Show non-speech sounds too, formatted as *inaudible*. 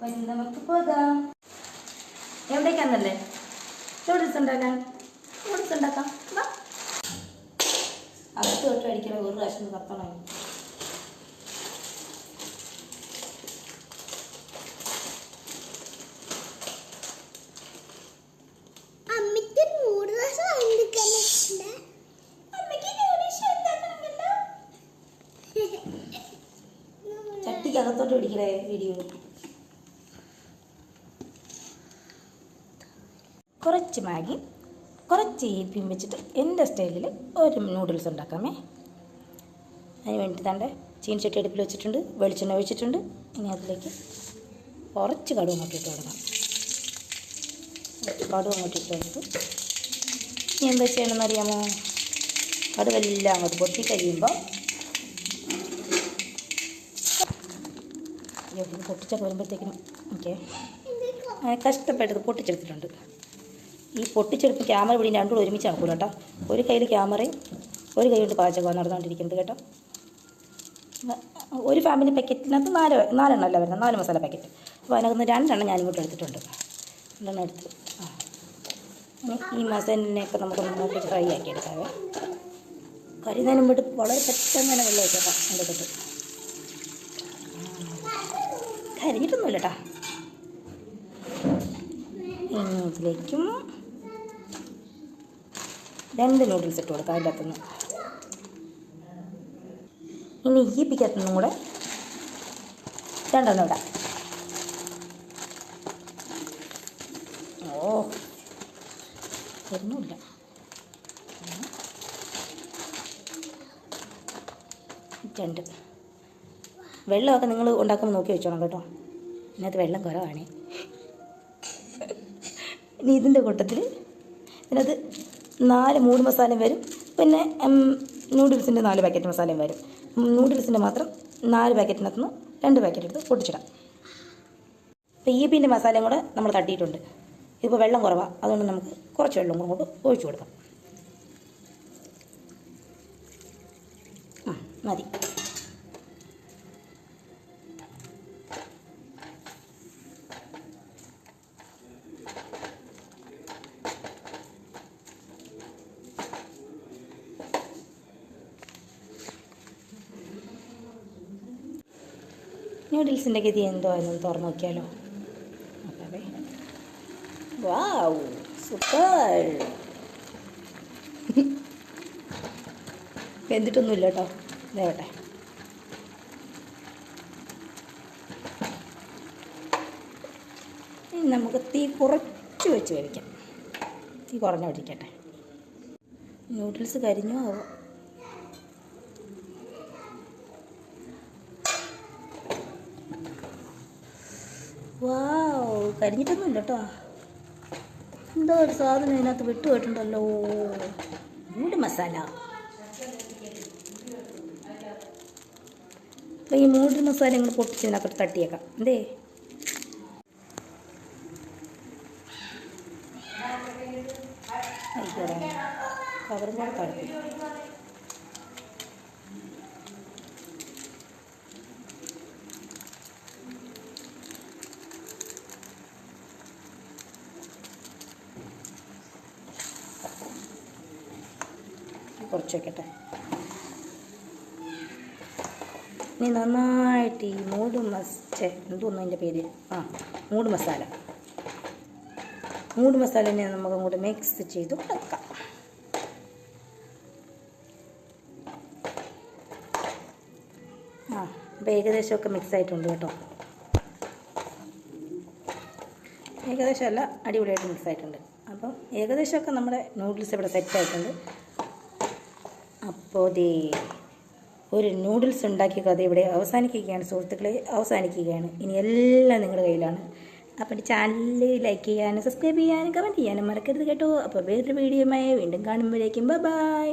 വരും നമുക്ക് പോകാം. എവിടേക്കാന്നല്ലേ? നൂഡിൽസ് ഉണ്ടാക്കാൻ. നൂഡിൽസ് ഉണ്ടാക്കാം. വാ. അകത്ത് തൊട്ട് അടിക്കണം ഒരു പ്രാവശ്യം കത്തണം ചട്ടിക്കകത്തോട്ട് പിടിക്കണേ വീഡിയോ കുറച്ച് മാഗി കുറച്ച് ഈപ്പിയും വെച്ചിട്ട് എന്റെ സ്റ്റൈലിൽ ഒരു നൂഡിൽസ് ഉണ്ടാക്കാമേ. അതിന് വേണ്ടി തന്റെ ചീനച്ചട്ടി അടുപ്പിൽ വെച്ചിട്ടുണ്ട് വെളിച്ചെണ്ണ ഒഴിച്ചിട്ടുണ്ട്. ഇനി അതിലേക്ക് കുറച്ച് കടുവ് നോക്കിയിട്ട് തുടങ്ങാം കൊടുക്കണം. കടുവ് ഇട്ട് കൊടുത്ത് ഇനി എന്താ ചെയ്യണമെന്ന് അറിയാമോ? കടുവെല്ലാം അങ്ങോട്ട് പൊട്ടി കഴിയുമ്പോൾ പൊട്ടിച്ചൊക്കെ വരുമ്പോഴത്തേക്കിനും ഓക്കെ കഷ്ടപ്പെട്ടത് പൊട്ടിച്ചെടുത്തിട്ടുണ്ട്. ഈ പൊട്ടിച്ചെടുപ്പ് ക്യാമറ പിടി രണ്ടും കൂടെ ഒരുമിച്ച് ആക്കൂല കേട്ടോ. ഒരു കയ്യിൽ ക്യാമറയും ഒരു കൈ കൊണ്ട് പാചകമാണ് നടന്നുകൊണ്ടിരിക്കുന്നത് കേട്ടോ. ഒരു ഫാമിലി പാക്കറ്റിനകത്ത് നാല് നാലെണ്ണം അല്ല വരുന്നത്. നാല് മസാല പാക്കറ്റ്. അപ്പോൾ അതിനകത്ത് രണ്ടെണ്ണം ഞാൻ ഇങ്ങോട്ട് എടുത്തിട്ടുണ്ട്. രണ്ടെണ്ണം എടുത്ത്. ഈ മസാലിനെയൊക്കെ നമുക്ക് നന്നായിട്ട് ഫ്രൈ ആക്കി എടുക്കാവേ കരുന്നതിന് മുമ്പ് വളരെ പെട്ടെന്ന് തന്നെ വെള്ളം വെച്ചേക്കാം എടുത്തിട്ട് തൊട്ട് കരിഞ്ഞിട്ടൊന്നുമില്ല കേട്ടോ. ഇതിലേക്കും രണ്ട് നൂഡിൽസ് ഇട്ട് കൊടുക്കാം അതിന്റെ അകത്തുനിന്ന് ഇനി ഈ പിക്കത്തുനിന്നും കൂടെ രണ്ടെണ്ണം ഇടാം. ഓ ഒന്നുമില്ല. രണ്ട്. വെള്ളമൊക്കെ നിങ്ങൾ ഉണ്ടാക്കുമ്പോൾ നോക്കി വെച്ചോണം കേട്ടോ. ഇതിനകത്ത് വെള്ളം കുറവാണേ. ഇനി ഇതിന്റെ കൂട്ടത്തിൽ ഇതിനകത്ത് നാല് മൂട് മസാലയും വരും. പിന്നെ നൂഡിൽസിന്റെ നാല് പാക്കറ്റ് മസാലയും വരും. നൂഡിൽസിന്റെ മാത്രം നാല് പാക്കറ്റിനകത്ത് നിന്ന് രണ്ട് പാക്കറ്റ് എടുത്ത് പൊട്ടിച്ചിടാം. അപ്പോൾ ഈ പിന്നെ മസാലയും കൂടെ നമ്മൾ തട്ടിയിട്ടുണ്ട്. ഇതിപ്പോൾ വെള്ളം കുറവാണ് അതുകൊണ്ട് നമുക്ക് കുറച്ച് വെള്ളം കൂടെ കൊണ്ട് ഒഴിച്ചു കൊടുക്കാം. മതി. നൂഡിൽസിന്റെ ഗതി എന്തോ എന്നൊന്ന് തുറന്നു നോക്കിയാലോ? വാവ് സൂപ്പർ *laughs* വെന്തിട്ടൊന്നുമില്ല കേട്ടോ ഇതേവട്ടെ നമുക്ക് തീ കുറച്ച് വെച്ച് വേവിക്കാം. തീ കുറഞ്ഞ പിടിക്കട്ടെ നൂഡിൽസ് കരിഞ്ഞോ വാവ് കരിഞ്ഞിട്ടൊന്നുമില്ല കേട്ടോ എന്തോ ഒരു സാധനം ഇതിനകത്ത് വിട്ടുപോയിട്ടുണ്ടല്ലോ. മൂട് മസാല. ഈ മൂട് മസാല ഇങ്ങനെ പൊട്ടിച്ച് ഇതിനകത്ത് തട്ടിയേക്കാം. എന്തേ? കവറും കൂടെ തടുക്കും കുറച്ച് വെക്കട്ടെ. ഇനി നന്നായിട്ട് ഈ മൂട് മസ്റ്റ് എന്തോന്നു അതിന്റെ പേര്? ആ മൂട് മസാല. മൂട് മസാലനെ നമുക്ക് അങ്ങോട്ട് മിക്സ് ചെയ്ത് കൊടുക്കാം ആ അപ്പോൾ ഏകദേശമൊക്കെ മിക്സ് ആയിട്ടുണ്ട് കേട്ടോ. ഏകദേശം അല്ല അടിപൊളിയായിട്ട് മിക്സ് ആയിട്ടുണ്ട്. അപ്പം ഏകദേശമൊക്കെ നമ്മുടെ നൂഡിൽസ് ഇവിടെ സെറ്റ് ആയിട്ടുണ്ട്. അപ്പോൾ ദേ ഒരു നൂഡിൽസ് ഉണ്ടാക്കിയ കഥ ഇവിടെ അവസാനിക്കുകയാണ്. സുഹൃത്തുക്കളെ അവസാനിക്കുകയാണ്. ഇനി എല്ലാം നിങ്ങളുടെ കയ്യിലാണ്. അപ്പോൾ ഈ ചാനൽ ലൈക്ക് ചെയ്യാനും സബ്സ്ക്രൈബ് ചെയ്യാനും കമന്റ് ചെയ്യാനും മറക്കരുത് കേട്ടോ. അപ്പോൾ വേറൊരു വീഡിയോയുമായി വീണ്ടും കാണുമ്പോഴേക്കും. ബൈ